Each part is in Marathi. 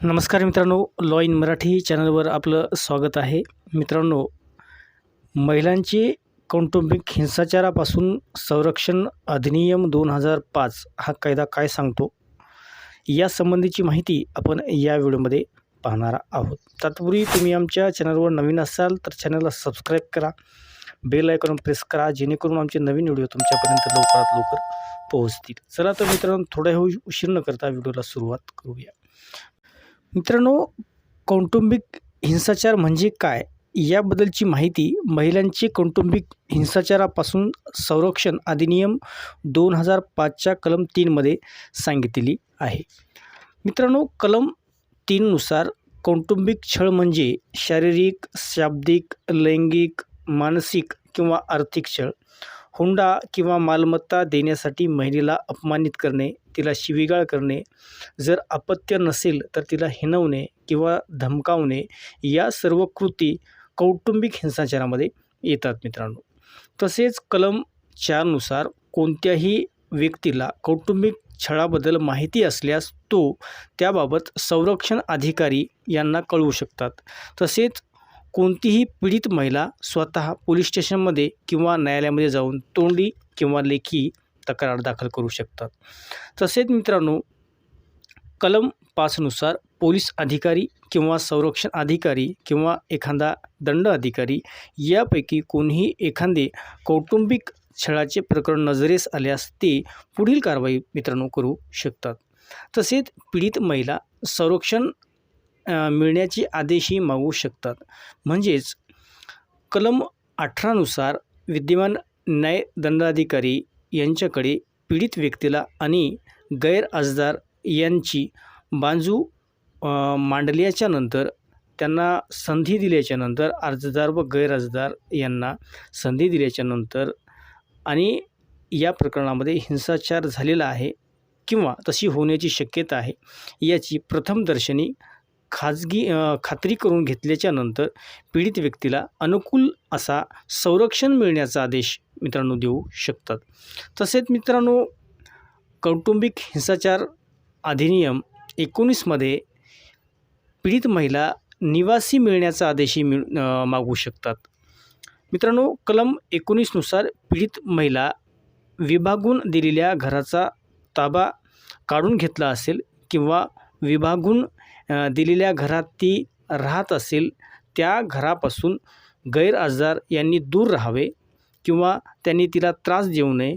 नमस्कार मित्रांनो लॉ इन मराठी चॅनलवर आपलं स्वागत आहे. मित्रांनो महिलांचे कौटुंबिक हिंसाचारापासून संरक्षण अधिनियम दोन हजार पाच हा कायदा काय सांगतो? या संबंधीची माहिती आपण या व्हिडिओमध्ये पाहणार आहोत. तत्पूर्वी तुम्ही आमच्या चॅनलवर नवीन असाल तर चॅनलला सबस्क्राईब करा. बेल आयकॉन प्रेस करा जेणेकरून आमचे नवीन व्हिडिओ तुमच्यापर्यंत लवकरात लवकर पोहोचतील. चला तर मित्रांनो थोड्या उशीर न करता व्हिडिओला सुरुवात करूया. मित्रांनो कौटुंबिक हिंसाचार म्हणजे काय? याबद्दलची माहिती महिलांचे कौटुंबिक हिंसाचारापासून संरक्षण अधिनियम दोन हजार पाचच्या कलम तीनमध्ये सांगितलेली आहे. मित्रांनो कलम तीननुसार कौटुंबिक छळ म्हणजे शारीरिक शाब्दिक लैंगिक मानसिक किंवा आर्थिक छळ. हुंडा किंवा मालमत्ता देण्यासाठी महिलेला अपमानित करणे तिला शिवीगाळ करणे जर अपत्य नसेल तर तिला हिणवणे किंवा धमकावणे या सर्व कृती कौटुंबिक हिंसाचारामध्ये येतात मित्रांनो. तसेच कलम चारनुसार कोणत्याही व्यक्तीला कौटुंबिक छळाबद्दल माहिती असल्यास तो त्याबाबत संरक्षण अधिकारी यांना कळवू शकतात. तसेच कोणतीही पीडित महिला स्वतः पोलीस स्टेशनमध्ये किंवा न्यायालयामध्ये जाऊन तोंडी किंवा लेखी तक्रार दाखल करू शकतात. तसेच मित्रांनो कलम पाचनुसार पोलीस अधिकारी किंवा संरक्षण अधिकारी किंवा एखादा दंड अधिकारी यापैकी कोणीही एखादे कौटुंबिक छळाचे प्रकरण नजरेस आल्यास ते पुढील कारवाई मित्रांनो करू शकतात. तसेच पीडित महिला संरक्षण मिळण्याचे आदेशही मागू शकतात. म्हणजेच कलम अठरानुसार विद्यमान न्याय दंडाधिकारी यांच्याकडे पीडित व्यक्तीला आणि गैरअर्जदार यांची बाजू मांडल्याच्या नंतर त्यांना संधी दिल्याच्यानंतर अर्जदार व गैरअर्जदार यांना संधी दिल्याच्यानंतर आणि या प्रकरणामध्ये हिंसाचार झालेला आहे किंवा तशी होण्याची शक्यता आहे याची प्रथमदर्शनी खाजगी खात्री करून घेतल्याच्यानंतर पीडित व्यक्तीला अनुकूल असा संरक्षण मिळण्याचा आदेश मित्रांनो देऊ शकतात. तसेच मित्रांनो कौटुंबिक हिंसाचार अधिनियम एकोणीसमध्ये पीडित महिला निवासी मिळण्याचा आदेशही मिळ मागू शकतात. मित्रांनो कलम एकोणीसनुसार पीडित महिला विभागून दिलेल्या घराचा ताबा काढून घेतला असेल किंवा विभागून दिलेल्या घरात ती राहत असेल त्या घरापासून गैरआजार यांनी दूर राहावे किंवा त्यांनी तिला त्रास देऊ नये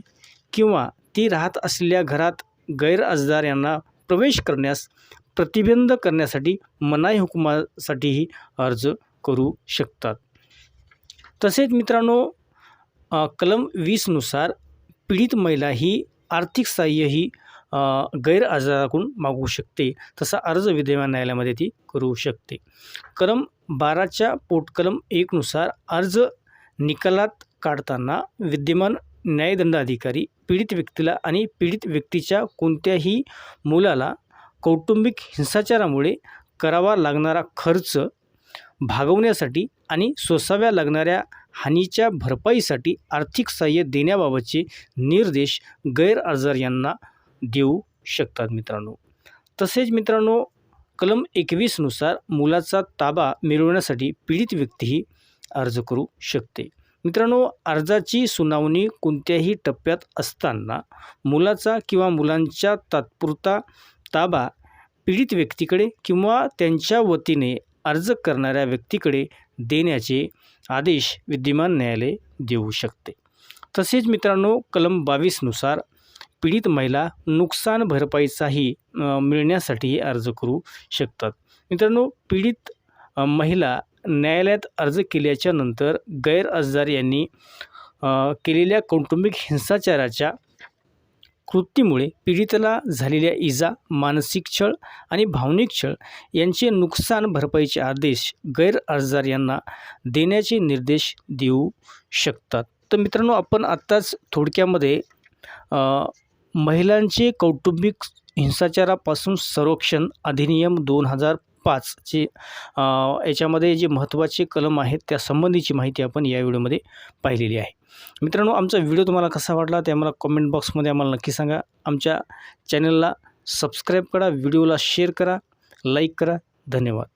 किंवा ती राहत असलेल्या घरात गैरअजदार यांना प्रवेश करण्यास प्रतिबंध करण्यासाठी मनाई हुकुमासाठीही अर्ज करू शकतात. तसेच मित्रांनो कलम वीसनुसार पीडित महिला ही आर्थिक सहाय्यही गैर अर्जदाराकडून मागवू शकते. तसा अर्ज विद्यमान न्यायालयामध्ये ती करू शकते. कलम बाराच्या पोटकलम एकनुसार अर्ज निकालात काढताना विद्यमान न्यायदंडाधिकारी पीडित व्यक्तीला आणि पीडित व्यक्तीच्या कोणत्याही मुलाला कौटुंबिक हिंसाचारामुळे करावा लागणारा खर्च भागवण्यासाठी आणि सोसाव्या लागणाऱ्या हानीच्या भरपाईसाठी आर्थिक सहाय्य देण्याबाबतचे निर्देश गैर यांना देऊ शकतात मित्रांनो. तसेच मित्रांनो कलम एकवीसनुसार मुलाचा ताबा मिळवण्यासाठी पीडित व्यक्तीही अर्ज करू शकते. मित्रांनो अर्जाची सुनावणी कोणत्याही टप्प्यात असताना मुलाचा किंवा मुलांच्या तात्पुरता ताबा पीडित व्यक्तीकडे किंवा त्यांच्या वतीने अर्ज करणाऱ्या व्यक्तीकडे देण्याचे आदेश विद्यमान न्यायालय देऊ शकते. तसेच मित्रांनो कलम बावीसनुसार पीडित महिला नुकसान भरपाईचाही मिळण्यासाठी अर्ज करू शकतात. मित्रांनो पीडित महिला न्यायालयात अर्ज केल्याच्यानंतर गैरअर्जदार यांनी केलेल्या कौटुंबिक हिंसाचाराच्या कृतीमुळे पीडितेला झालेल्या इजा मानसिक छळ आणि भावनिक छळ यांचे नुकसान भरपाईचे आदेश गैरअर्जदार यांना देण्याचे निर्देश देऊ शकतात. तर मित्रांनो आपण आत्ताच थोडक्यामध्ये महिलांचे कौटुंबिक हिंसाचारापासून संरक्षण अधिनियम दोन हजार पाचचे याच्यामध्ये जे महत्त्वाचे कलम आहेत त्या संबंधीची माहिती आपण या व्हिडिओमध्ये पाहिलेली आहे. मित्रांनो आमचा व्हिडिओ तुम्हाला कसा वाटला ते आम्हाला कमेंट बॉक्समध्ये आम्हाला नक्की सांगा. आमच्या चॅनलला सबस्क्राईब करा व्हिडिओला शेअर करा लाईक करा. धन्यवाद.